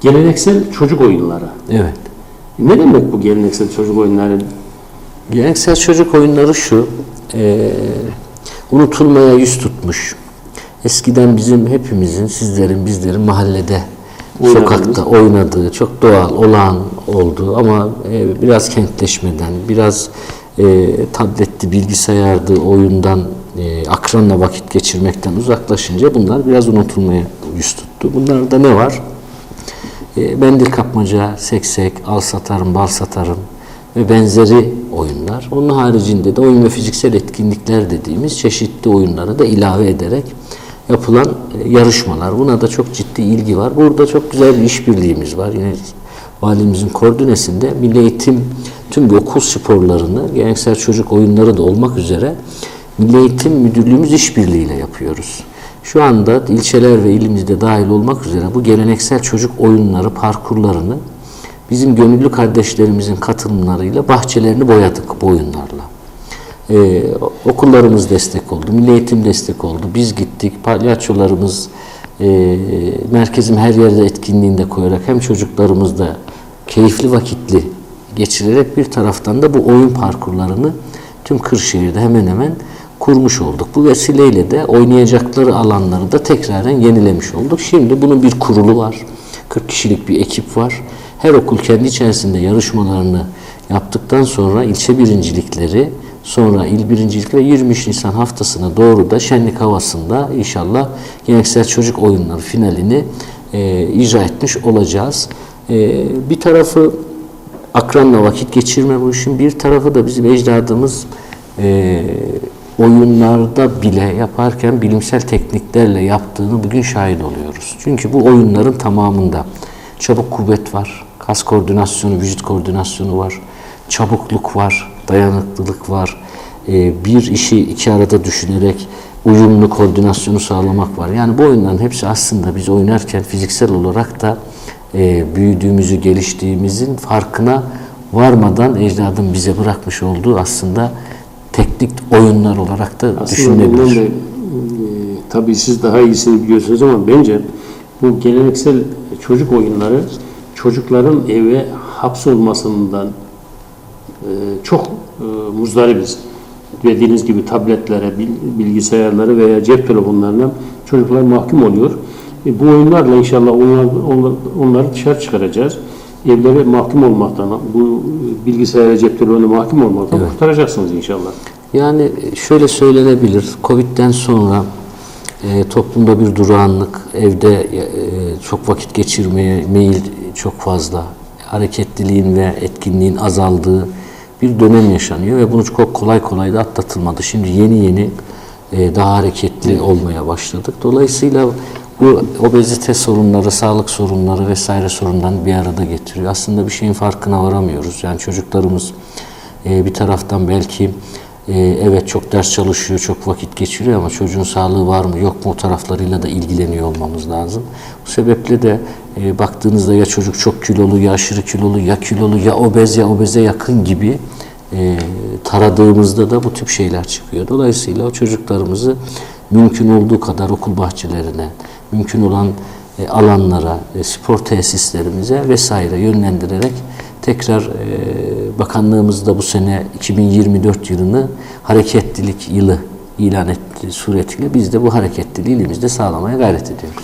Geleneksel çocuk oyunları. Evet. Ne demek bu geleneksel çocuk oyunları? Geleneksel çocuk oyunları şu, e, unutulmaya yüz tutmuş. Eskiden bizim hepimizin, sizlerin, bizlerin mahallede, Oynadığımız. sokakta oynadığı, çok doğal, olağan oldu ama e, biraz kentleşmeden, biraz e, tabletti, bilgisayardı, oyundan, e, akranla vakit geçirmekten uzaklaşınca bunlar biraz unutulmaya yüz tuttu. Bunlarda ne var? E, mendil kapmaca, seksek, al satarım, bal satarım ve benzeri oyunlar. Onun haricinde de oyun ve fiziksel etkinlikler dediğimiz çeşitli oyunları da ilave ederek yapılan e, yarışmalar. Buna da çok ciddi ilgi var. Burada çok güzel bir işbirliğimiz var. Yine valimizin koordinesinde Milli Eğitim tüm okul sporlarını, geleneksel çocuk oyunları da olmak üzere Milli Eğitim Müdürlüğümüz işbirliğiyle yapıyoruz. Şu anda ilçeler ve ilimizde dahil olmak üzere bu geleneksel çocuk oyunları, parkurlarını bizim gönüllü kardeşlerimizin katılımlarıyla bahçelerini boyadık bu oyunlarla. Ee, okullarımız destek oldu, milli eğitim destek oldu. Biz gittik, palyaçolarımız e, merkezim her yerde etkinliğinde koyarak hem çocuklarımız da keyifli vakitli geçirerek bir taraftan da bu oyun parkurlarını tüm Kırşehir'de hemen hemen kurmuş olduk. Bu vesileyle de oynayacakları alanları da tekraren yenilemiş olduk. Şimdi bunun bir kurulu var. 40 kişilik bir ekip var. Her okul kendi içerisinde yarışmalarını yaptıktan sonra ilçe birincilikleri, sonra il birincilik ve 23 Nisan haftasına doğru da şenlik havasında inşallah geleneksel çocuk oyunları finalini e, icra etmiş olacağız. E, bir tarafı akranla vakit geçirme bu işin, bir tarafı da bizim ecdadımız e, oyunlarda bile yaparken bilimsel tekniklerle yaptığını bugün şahit oluyoruz. Çünkü bu oyunların tamamında çabuk kuvvet var, kas koordinasyonu, vücut koordinasyonu var, çabukluk var, dayanıklılık var, e, bir işi iki arada düşünerek uyumlu koordinasyonu sağlamak var. Yani bu oyunların hepsi aslında biz oynarken fiziksel olarak da e, büyüdüğümüzü, geliştiğimizin farkına varmadan ecdadın bize bırakmış olduğu aslında teknik oyunlar olarak da Aslında düşünülebilir. e, tabii siz daha iyisini biliyorsunuz ama bence bu geleneksel çocuk oyunları çocukların eve hapsolmasından e, çok e, muzdaribiz. Dediğiniz gibi tabletlere, bil- bilgisayarlara veya cep telefonlarına çocuklar mahkum oluyor. E, bu oyunlarla inşallah onlar- onları dışarı çıkaracağız. Evlere mahkum olmaktan, bu bilgisayara, cep telefonuna mahkum olmaktan kurtaracaksınız inşallah. Yani şöyle söylenebilir, Covid'den sonra e, toplumda bir durağanlık, evde e, çok vakit geçirmeye meyil çok fazla, hareketliliğin ve etkinliğin azaldığı bir dönem yaşanıyor ve bunu çok kolay kolay da atlatılmadı. Şimdi yeni yeni e, daha hareketli olmaya başladık. Dolayısıyla bu obezite sorunları, sağlık sorunları vesaire sorundan bir arada getiriyor. Aslında bir şeyin farkına varamıyoruz. Yani çocuklarımız e, bir taraftan belki e, evet çok ders çalışıyor, çok vakit geçiriyor ama çocuğun sağlığı var mı yok mu o taraflarıyla da ilgileniyor olmamız lazım. Bu sebeple de e, baktığınızda ya çocuk çok kilolu, ya aşırı kilolu, ya kilolu, ya obez, ya obeze yakın gibi e, taradığımızda da bu tip şeyler çıkıyor. Dolayısıyla o çocuklarımızı mümkün olduğu kadar okul bahçelerine, mümkün olan e, alanlara, e, spor tesislerimize vesaire yönlendirerek tekrar e, bakanlığımız da bu sene 2024 yılını hareketlilik yılı ilan ettiği suretiyle biz de bu hareketliliği ilimizde sağlamaya gayret ediyoruz.